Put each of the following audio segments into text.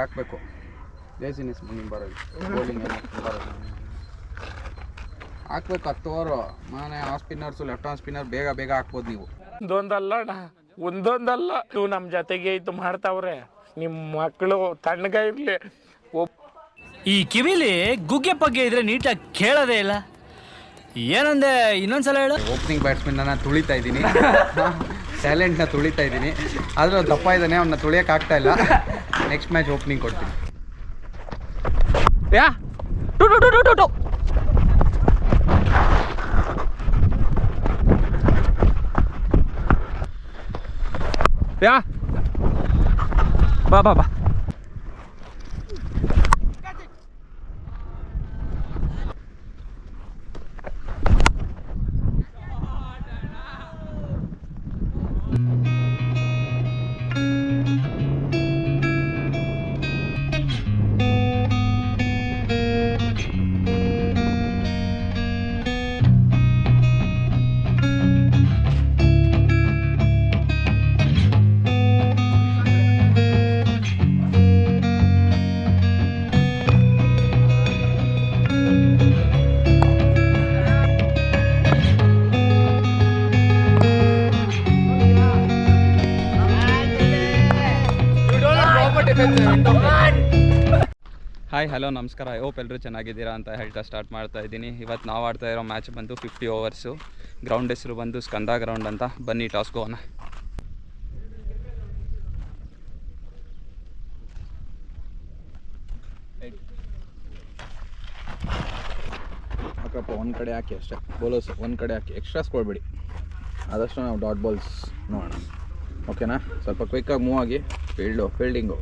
ಹಾಕ್ಬೇಕು. ಲೇಸಿನೆಸ್ ಬರೋದು ಬೌಲಿಂಗ್ ಬರೋದು ಹಾಕ್ಬೇಕು ಹತ್ತು ಓವರು ಮನೆ ಆ ಸ್ಪಿನ್ನರ್ಸು ಲೆಫ್ಟ್ ಆನ್ ಸ್ಪಿನ್ನರ್ ಬೇಗ ಬೇಗ ಹಾಕ್ಬೋದು ನೀವು. ಒಂದೊಂದಲ್ಲ ಅಣ್ಣ ಒಂದೊಂದಲ್ಲ. ಇವು ನಮ್ಮ ಜೊತೆಗೆ ಇದು ಮಾಡ್ತಾವ್ರೆ. ನಿಮ್ಮ ಮಕ್ಕಳು ತಣ್ಣಗ ಇರಲಿ. ಈ ಕಿವಿಲಿ ಗುಗ್ಗೆ ಪಗ್ಗೆ ಇದ್ರೆ ನೀಟಾಗಿ ಕೇಳೋದೇ ಇಲ್ಲ. ಏನಂದೆ ಇನ್ನೊಂದ್ಸಲ ಹೇಳು. ಓಪನಿಂಗ್ ಬ್ಯಾಟ್ಸ್ಮನ್ನ ತುಳಿತಾ ಇದ್ದೀನಿ. ಟ್ಯಾಲೆಂಟ್ನ ತುಳಿತಾ ಇದ್ದೀನಿ. ಆದರೆ ದಪ್ಪ ಇದ್ದಾನೆ ಅವನ್ನ ತುಳಿಯೋಕೆ ಆಗ್ತಾ ಇಲ್ಲ. ನೆಕ್ಸ್ಟ್ ಮ್ಯಾಚ್ ಓಪನಿಂಗ್ ಕೊಡ್ತೀನಿ. Yeah? Two two two two two two. Yeah? ಬಾ ಬಾ ಬಾ. ಹಾಯ್ ಹಲೋ ನಮಸ್ಕಾರ. ಐ ಹೋಪ್ ಎಲ್ಲರೂ ಚೆನ್ನಾಗಿದ್ದೀರಾ ಅಂತ ಹೇಳ್ತಾ ಸ್ಟಾರ್ಟ್ ಮಾಡ್ತಾ ಇದ್ದೀನಿ. ಇವತ್ತು ನಾವು ಆಡ್ತಾ ಇರೋ ಮ್ಯಾಚ್ ಬಂದು ಫಿಫ್ಟಿ ಓವರ್ಸು ಗ್ರೌಂಡ್ ಹೆಸರು ಬಂದು ಸ್ಕಂದ ಗ್ರೌಂಡ್ ಅಂತ. ಬನ್ನಿ ಟಾಸ್ ಹೋಗೋಣ ಹಾಕಪ್ಪ, ಒಂದು ಕಡೆ ಹಾಕಿ ಅಷ್ಟೇ. ಬೌಲರ್ಸ್ ಒಂದು ಕಡೆ ಹಾಕಿ. ಎಕ್ಸ್ಟ್ರಾಸ್ ಕೊಡಬೇಡಿ ಆದಷ್ಟು ನಾವು ಡಾಟ್ ಬಾಲ್ಸ್ ನೋಡೋಣ. ಓಕೆನಾ ಸ್ವಲ್ಪ ಕ್ವಿಕ್ಕಾಗಿ ಮೂವ್ ಆಗಿ. ಫೀಲ್ಡು ಫೀಲ್ಡಿಂಗು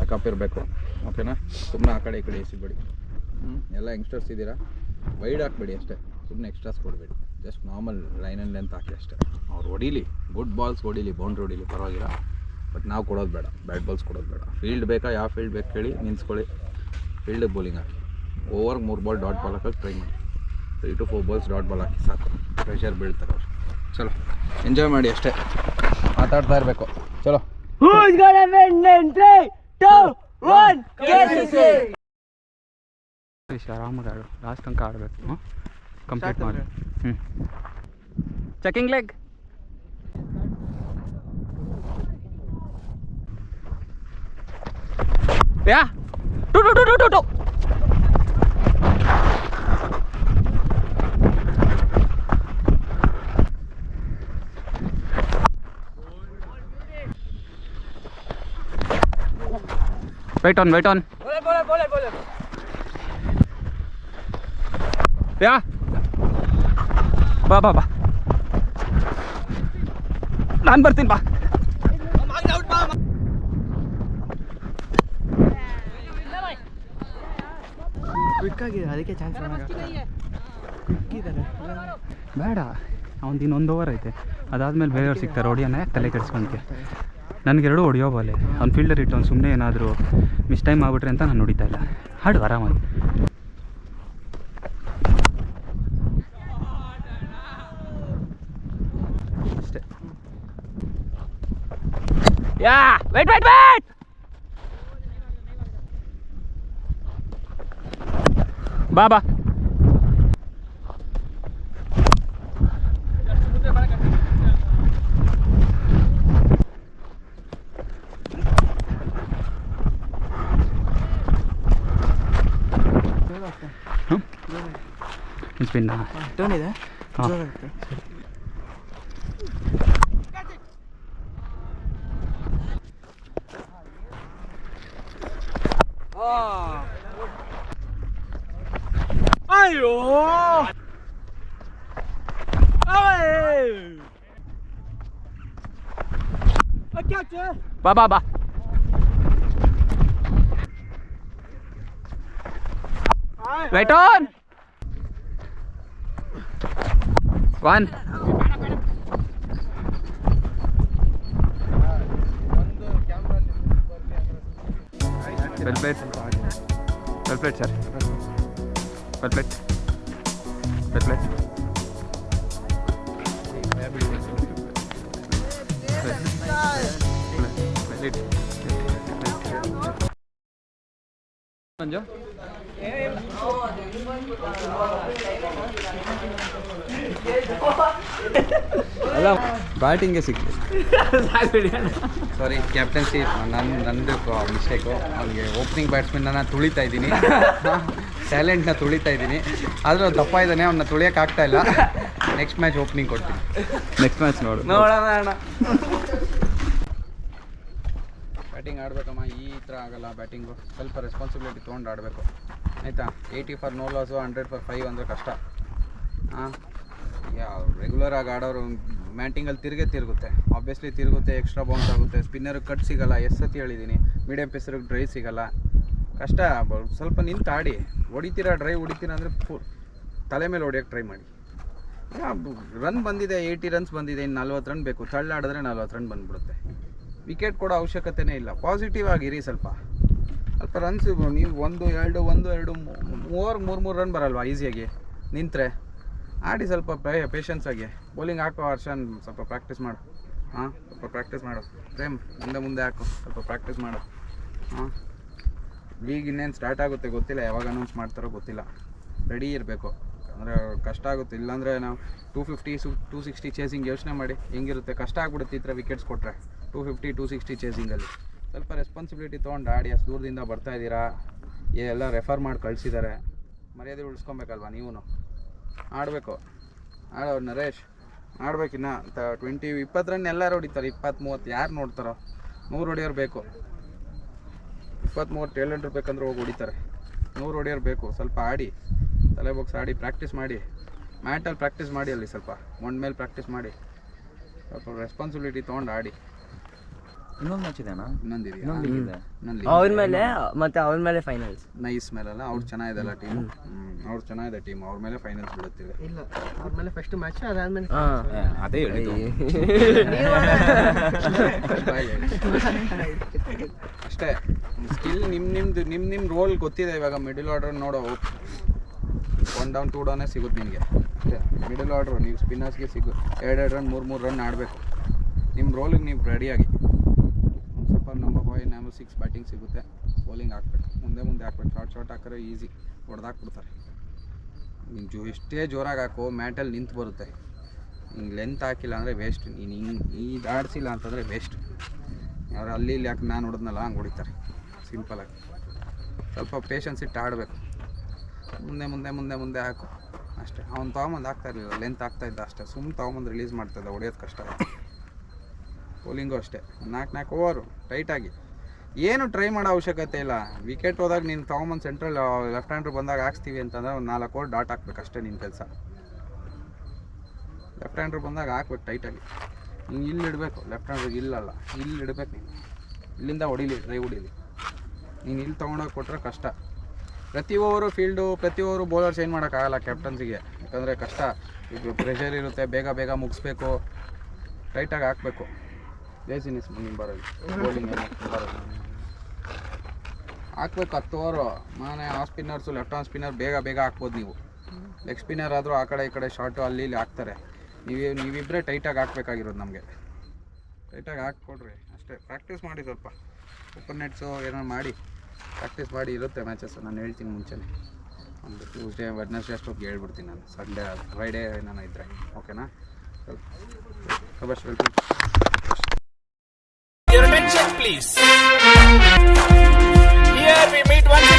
ಬ್ಯಾಕಪ್ ಇರಬೇಕು. ಓಕೆನಾ ಸುಮ್ಮನೆ ಆ ಕಡೆ ಈ ಕಡೆ ಎಸಿಬೇಡಿ. ಹ್ಞೂ ಎಲ್ಲ ಯಂಗ್ಸ್ಟರ್ಸ್ ಇದ್ದೀರಾ? ವೈಡ್ ಹಾಕ್ಬೇಡಿ ಅಷ್ಟೇ. ಸುಮ್ಮನೆ ಎಕ್ಸ್ಟ್ರಾಸ್ ಕೊಡಬೇಡಿ. Just normal line and length ಹಾಕಿ ಅಷ್ಟೇ. ಅವ್ರು ಹೊಡೀಲಿ. ಗುಡ್ ಬಾಲ್ಸ್ ಹೊಡೀಲಿ. ಬೌಂಡ್ರಿ ಹೊಡೀಲಿ. ಪರವಾಗಿಲ್ಲ. ಬಟ್ ನಾವು ಕೊಡೋದು ಬೇಡ. ಬ್ಯಾಟ್ ಬಾಲ್ಸ್ ಕೊಡೋದು ಬೇಡ. ಫೀಲ್ಡ್ ಬೇಕಾ? ಯಾವ ಫೀಲ್ಡ್ ಬೇಕು ಹೇಳಿ ನಿನ್ಸ್ಕೊಳ್ಳಿ ಫೀಲ್ಡ್ ಬೌಲಿಂಗ್ ಹಾಕಿ. ಓವರ್ ಮೂರು ಬಾಲ್ ಡಾಟ್ ಬಾಲ್ ಹಾಕೋಕೆ ಟ್ರೈ ಮಾಡಿ. Three to four balls dot ball ಹಾಕಿ ಸಾಕು. ಪ್ರೆಷರ್ ಬೀಳ್ತಾರೆ ಅವ್ರು. ಚಲೋ. ಎಂಜಾಯ್ ಮಾಡಿ ಅಷ್ಟೇ. ಮಾತಾಡ್ತಾ ಇರಬೇಕು. ಚಲೋ. ಆರಾಮಾಗಿ ಆಡು ಲಾಸ್ಟ್ ತನಕ ಆಡಬೇಕು ಹ್ಞೂ ಕಂಪ್ಲೀಟ್ ಮಾಡಿ ಹ್ಞೂ checking leg yeah two two two two two two wait on wait on yeah ಬಾ ಬಾ ಬಾ ನಾನು ಬರ್ತೀನಿ, ಬಾ. ಬೇಡ. ಅವ್ನು ಇನ್ನೊಂದು ಓವರ್ ಐತೆ. ಅದಾದಮೇಲೆ ಬೇರೆಯವ್ರು ಸಿಗ್ತಾರೆ. ಹೊಡಿಯೋಣ ತಲೆ ಕೆಡಿಸ್ಕೊಂತೀಯ ನನಗೆರಡು ಹೊಡೆಯೋ ಬಾಲೆ ಅವ್ನು ಫೀಲ್ಡರ್ ಇಟ್ಟು ಅವ್ನು ಸುಮ್ಮನೆ ಏನಾದರೂ ಮಿಸ್ ಟೈಮ್ ಆಗ್ಬಿಟ್ರೆ ಅಂತ ನಾನು ಹೊಡಿತಾ ಇಲ್ಲ. ಹಾಡು ಆರಾಮಾಗಿ ಯಾ ವೇಟ್ ವೇಟ್ ವೇಟ್ ಬಾ. ಬಾ ಸ್ಪಿನ್ನ ಹಾಂ ಅಯ್ಯೋ ಬಾ ಬಾ ಬಾ wait on one well played well played sir well played well played Manju ಅಲ್ಲ ಬ್ಯಾಟಿಂಗೇ ಸಿಕ್ತು. ಸಾರಿ ಕ್ಯಾಪ್ಟನ್ಸಿ ನನ್ನ ನಂದು ಮಿಸ್ಟೇಕು ಅವ್ನಿಗೆ ಓಪನಿಂಗ್ ಬ್ಯಾಟ್ಸ್ಮನ್ನ ತುಳಿತಾ ಇದ್ದೀನಿ. ಟ್ಯಾಲೆಂಟ್ನ ತುಳಿತಾ ಇದ್ದೀನಿ. ಆದರೂ ದಪ್ಪ ಇದ್ದಾನೆ ಅವನ್ನ ತುಳಿಯೋಕೆ ಆಗ್ತಾ ಇಲ್ಲ. ನೆಕ್ಸ್ಟ್ ಮ್ಯಾಚ್ ಓಪನಿಂಗ್ ಕೊಡ್ತೀನಿ. ನೆಕ್ಸ್ಟ್ ಮ್ಯಾಚ್ ನೋಡು. ನೋಡೋಣ ಬ್ಯಾಟಿಂಗ್ ಆಡಬೇಕಮ್ಮ ಈ ಥರ ಆಗಲ್ಲ ಬ್ಯಾಟಿಂಗು ಸ್ವಲ್ಪ ರೆಸ್ಪಾನ್ಸಿಬಿಲಿಟಿ ತೊಗೊಂಡು ಆಡಬೇಕು. ಆಯಿತಾ? Eighty for no loss hundred for five ಅಂದರೆ ಕಷ್ಟ. ಹಾಂ ಯಾವ ರೆಗ್ಯುಲರ್ ಆಗಿ ಆಡೋರು ಮ್ಯಾಟಿಂಗಲ್ಲಿ ತಿರುಗೇ ತಿರುಗುತ್ತೆ. ಆಬ್ವಿಯಸ್ಲಿ ತಿರುಗುತ್ತೆ ಎಕ್ಸ್ಟ್ರಾ ಬೌನ್ಸ್ ಆಗುತ್ತೆ ಸ್ಪಿನ್ನರ್ಗೆ ಕಟ್ ಸಿಗಲ್ಲ ಎಷ್ಟು ಸತಿ ಹೇಳಿದ್ದೀನಿ ಮೀಡಿಯಂ ಪೇಸರ್ಗೆ ಡ್ರೈ ಸಿಗಲ್ಲ. ಕಷ್ಟ ಸ್ವಲ್ಪ ನಿಂತು ಆಡಿ. ಹೊಡಿತೀರಾ ಡ್ರೈ ಹೊಡಿತೀರಾ ಅಂದರೆ ತಲೆ ಮೇಲೆ ಹೊಡಿಯೋಕ್ಕೆ ಟ್ರೈ ಮಾಡಿ. ರನ್ ಬಂದಿದೆ ಏಯ್ಟಿ ರನ್ಸ್ ಬಂದಿದೆ, ಇನ್ನು ನಲ್ವತ್ತು ರನ್ ಬೇಕು. ತಳ್ಳಾಡಿದ್ರೆ ನಲ್ವತ್ತು ರನ್ ಬಂದ್ಬಿಡುತ್ತೆ. ವಿಕೆಟ್ ಕೊಡೋ ಅವಶ್ಯಕತೆನೇ ಇಲ್ಲ. ಪಾಸಿಟಿವ್ ಆಗಿರಿ ಸ್ವಲ್ಪ. ಸ್ವಲ್ಪ ರನ್ಸ್ ನೀವು ಒಂದು, ಎರಡು ಒಂದು, ಎರಡು ಮೂರು ಮೂರು ಮೂರು ರನ್ ಬರಲ್ವಾ ಈಸಿಯಾಗಿ ನಿಂತರೆ. ಆಡಿ ಸ್ವಲ್ಪ ಪೇಷನ್ಸ್ ಆಗಿ. ಬೌಲಿಂಗ್ ಹಾಕೋ ಹರ್ಷನ್ ಸ್ವಲ್ಪ ಪ್ರಾಕ್ಟೀಸ್ ಮಾಡು. ಹಾಂ, ಸ್ವಲ್ಪ ಪ್ರಾಕ್ಟೀಸ್ ಮಾಡು. ಪ್ರೇಮ್, ಮುಂದೆ ಮುಂದೆ ಹಾಕು. ಸ್ವಲ್ಪ ಪ್ರಾಕ್ಟೀಸ್ ಮಾಡು. ಹಾಂ. ಲೀಗ್ ಇನ್ನೇನು ಸ್ಟಾರ್ಟ್ ಆಗುತ್ತೆ ಗೊತ್ತಿಲ್ಲ. ಯಾವಾಗ ಅನೌನ್ಸ್ ಮಾಡ್ತಾರೋ ಗೊತ್ತಿಲ್ಲ. ರೆಡಿ ಇರಬೇಕು. ಅಂದರೆ ಕಷ್ಟ ಆಗುತ್ತೆ. ಇಲ್ಲಾಂದರೆ ನಾವು ಟೂ ಫಿಫ್ಟಿ ಸು ಟೂ ಸಿಕ್ಸ್ಟಿ ಚೇಸಿಂಗ್ ಯೋಚನೆ ಮಾಡಿ. ಹೆಂಗಿರುತ್ತೆ? ಕಷ್ಟ ಆಗ್ಬಿಡುತ್ತೆ ಈ ಥರ ವಿಕೆಟ್ಸ್ ಕೊಟ್ಟರೆ ಟೂ ಫಿಫ್ಟಿ ಟೂ ಸಿಕ್ಸ್ಟಿ ಚೇಸಿಂಗಲ್ಲಿ ಸ್ವಲ್ಪ ರೆಸ್ಪಾನ್ಸಿಬಿಲಿಟಿ ತೊಗೊಂಡು ಆಡಿ. ಅಷ್ಟು ದೂರದಿಂದ ಬರ್ತಾ ಇದ್ದೀರಾ? ಎಲ್ಲ ರೆಫರ್ ಮಾಡಿ ಕಳಿಸಿದ್ದಾರೆ ಮರ್ಯಾದೆ ಉಳಿಸ್ಕೊಬೇಕಲ್ವಾ ನೀವೂ ಆಡಬೇಕು. ಆಡೋ ನರೇಶ್ ಆಡ್ಬೇಕಿನ್ನ ಟ್ವೆಂಟಿ ಇಪ್ಪತ್ತು ರನ್ ಎಲ್ಲರೂ ಹೊಡಿತಾರೆ. ಇಪ್ಪತ್ತು ಮೂವತ್ತು ಯಾರು ನೋಡ್ತಾರೋ? ನೂರು ಹೊಡಿಯೋರು ಬೇಕು. ಇಪ್ಪತ್ತ್ ಮೂವತ್ತು ಬೇಕಂದ್ರೆ ಹೋಗಿ ಹೊಡಿತಾರೆ. ನೂರು ಹೊಡಿಯೋರು ಬೇಕು. ಸ್ವಲ್ಪ ಆಡಿ. ತಲೆ ಬಾಕ್ಸ್ ಆಡಿ ಪ್ರಾಕ್ಟೀಸ್ ಮಾಡಿ. ಮ್ಯಾಟಲ್ಲಿ ಪ್ರಾಕ್ಟೀಸ್ ಮಾಡಿ ಅಲ್ಲಿ ಸ್ವಲ್ಪ. ಮೇಲೆ ಪ್ರಾಕ್ಟೀಸ್ ಮಾಡಿ. ಸ್ವಲ್ಪ ರೆಸ್ಪಾನ್ಸಿಬಿಲಿಟಿ ತೊಗೊಂಡು ಆಡಿ. ಇನ್ನೊಂದು ಮ್ಯಾಚ್ ಇದೆನಾ ಇನ್ನೊಂದಿದೆಯಾ ಇನ್ನೊಂದಿದೆ. ಇನ್ನೊಂದು ಅವ್ರ ಮೇಲೆ ಮತ್ತೆ ಅವ್ರ ಮೇಲೆ ಫೈನಲ್ಸ್ ನೈಸ್ ಮೇಲೆಲ್ಲ ಅವ್ರು ಚೆನ್ನಾಗಿದೆಲ್ಲ ಟೀಮ್ ಅವ್ರು ಚೆನ್ನಾಗಿದೆ ಟೀಮ್ ಅವ್ರ ಮೇಲೆ ಫೈನಲ್ಸ್ ಬಿಡುತ್ತಿದೆ. ಇಲ್ಲ ಅವ್ರ ಮೇಲೆ ಫಸ್ಟ್ ಮ್ಯಾಚ್ ಅದಾದ್ಮೇಲೆ ಹಾ. ಏ, ಅದೇ ಹೇಳಿದ್ದು. ಅಷ್ಟೇ. ಸ್ಕಿಲ್ ನಿಮ್ಮ ನಿಮ್ದು ನಿಮ್ಮ ನಿಮ್ಮ ರೋಲ್ ಗೊತ್ತಿದೆ ಇವಾಗ ಮಿಡಲ್ ಆರ್ಡರ್ ನೋಡೋ. ಒನ್ ಡೌನ್ ಟೂ ಡೌನೇ ಸಿಗುತ್ತೆ ನಿಮಗೆ ಅಷ್ಟೇ. ಮಿಡಲ್ ಆರ್ಡ್ರು ನೀವು ಸ್ಪಿನ್ನರ್ಸ್ಗೆ ಸಿಗು ಎರಡೆರಡು ರನ್ ಮೂರು ಮೂರು ರನ್ ಆಡಬೇಕು. ನಿಮ್ಮ ರೋಲಿಗೆ ನೀವು ರೆಡಿಯಾಗಿ ನಂಬರ್ ಸಿಕ್ಸ್ ಬ್ಯಾಟಿಂಗ್ ಸಿಗುತ್ತೆ. ಬೌಲಿಂಗ್ ಹಾಕ್ಬೇಕು. ಮುಂದೆ ಮುಂದೆ ಹಾಕ್ಬೇಕು. ಶಾರ್ಟ್ ಶಾರ್ಟ್ ಹಾಕಿದ್ರೆ ಈಸಿ ಹೊಡೆದಾಕ್ಬಿಡ್ತಾರೆ. ನೀನು ಜೋ, ಎಷ್ಟೇ ಜೋರಾಗಿ ಹಾಕೋ ಮ್ಯಾಟಲ್ಲಿ ನಿಂತು ಬರುತ್ತೆ. ನೀನು ಲೆಂತ್ ಹಾಕಿಲ್ಲ ಅಂದರೆ ವೇಸ್ಟ್ ನೀನು ಹಿಂಗೆ, ಈ ಆಡಿಸಿಲ್ಲ ಅಂತಂದರೆ ವೇಸ್ಟ್ ಅವ್ರು ಅಲ್ಲಿ ಇಲ್ಲಿ ಯಾಕೆ ನಾನು ಹೊಡೆದ್ನಲ್ಲ, ಹಂಗೆ ಹೊಡಿತಾರೆ. ಸಿಂಪಲಾಗಿ ಸ್ವಲ್ಪ ಪೇಷನ್ಸ್ ಇಟ್ಟು ಆಡಬೇಕು. ಮುಂದೆ ಮುಂದೆ ಮುಂದೆ ಮುಂದೆ ಹಾಕು. ಅಷ್ಟೇ. ಅವ್ನು ತೊಗೊಂಬಂದು ಹಾಕ್ತಾ ಇರಲಿಲ್ಲ. ಲೆಂತ್ ಹಾಕ್ತಾ ಇದ್ದ ಅಷ್ಟೇ. ಸುಮ್ಮನೆ ತೊಗೊಂಬಂದು ರಿಲೀಸ್ ಮಾಡ್ತಾಯಿದ್ದ ಹೊಡಿಯೋದು ಕಷ್ಟ. ಬೌಲಿಂಗು ಅಷ್ಟೇ. ನಾಲ್ಕು ನಾಲ್ಕು ಓವರು ಟೈಟಾಗಿ ಏನು ಟ್ರೈ ಮಾಡೋ ಅವಶ್ಯಕತೆ ಇಲ್ಲ. ವಿಕೆಟ್ ಹೋದಾಗ ನೀನು ತೊಗೊಂಬಂದು ಸೆಂಟ್ರಲ್ ಲೆಫ್ಟ್ ಹ್ಯಾಂಡ್ರ್ ಬಂದಾಗ ಹಾಕ್ಸ್ತೀವಿ ಅಂತಂದ್ರೆ ಒಂದು ನಾಲ್ಕು ಓವರ್ ಡಾಟ್ ಹಾಕ್ಬೇಕು ಅಷ್ಟೇ ನಿನ್ನ ಕೆಲಸ. ಲೆಫ್ಟ್ ಹ್ಯಾಂಡ್ರ್ ಬಂದಾಗ ಹಾಕ್ಬೇಕು ಟೈಟಾಗಿ ಹಿಂಗೆ ಇಲ್ಲಿ ಇಡಬೇಕು ಲೆಫ್ಟ್ ಹ್ಯಾಂಡ್ರಿಗೆ ಇಲ್ಲಲ್ಲ ಇಲ್ಲಿ ಇಡಬೇಕು ನೀನು. ಇಲ್ಲಿಂದ ಹೊಡಿಲಿ ಡ್ರೈ ಹೊಡಿಲಿ. ನೀನು ಇಲ್ಲಿ ತೊಗೊಂಡೋಗಿ ಕೊಟ್ಟರೆ ಕಷ್ಟ. ಪ್ರತಿ ಓವರು ಫೀಲ್ಡು ಪ್ರತಿ ಓವರು ಬೌಲರ್ ಚೇಂಜ್ ಮಾಡೋಕ್ಕಾಗಲ್ಲ ಕ್ಯಾಪ್ಟನ್ಸಿಗೆ ಯಾಕಂದರೆ ಕಷ್ಟ. ಈಗ ಪ್ರೆಷರ್ ಇರುತ್ತೆ, ಬೇಗ ಬೇಗ ಮುಗಿಸ್ಬೇಕು. ಟೈಟಾಗಿ ಹಾಕಬೇಕು. ಲೇಸಿನೆಸ್ ಮುಂದೆ ಬರೋದು ಬೌಲಿಂಗ್ ಬರೋದು ಹಾಕ್ಬೇಕು, ಹತ್ತು ಓವರು ಮನೆ ಆ ಸ್ಪಿನ್ನರ್ಸು ಲೆಫ್ಟ್ ಆನ್ ಸ್ಪಿನ್ನರ್ ಬೇಗ ಬೇಗ ಹಾಕ್ಬೋದು ನೀವು. ಲೆಗ್ ಸ್ಪಿನ್ನರ್ ಆದರೂ ಆ ಕಡೆ ಈ ಕಡೆ ಶಾರ್ಟು ಅಲ್ಲಿ ಇಲ್ಲಿ ಹಾಕ್ತಾರೆ. ನೀವು ನೀವಿಬ್ಬರೇ ಟೈಟಾಗಿ ಹಾಕ್ಬೇಕಾಗಿರೋದು ನಮಗೆ. ಟೈಟಾಗಿ ಹಾಕ್ಕೊಡ್ರಿ. ಅಷ್ಟೇ. ಪ್ರಾಕ್ಟೀಸ್ ಮಾಡಿ ಸ್ವಲ್ಪ. ಓಪನ್ ನೆಟ್ಸು ಏನೋ ಮಾಡಿ. ಪ್ರಾಕ್ಟೀಸ್ ಮಾಡಿ ಇರುತ್ತೆ ಮ್ಯಾಚಸ್ ನಾನು ಹೇಳ್ತೀನಿ ಮುಂಚೆನೇ. ಒಂದು ಟ್ಯೂಸ್ಡೇ ವೆಡ್ನೆಸ್ಡೇ ಅಷ್ಟೊತ್ತಿಗೆ ಹೇಳ್ಬಿಡ್ತೀನಿ ನಾನು. ಸಂಡೇ ಫ್ರೈಡೇ ನಾನು ಇದ್ದರೆ ಓಕೆನಾ welcome please. we meet once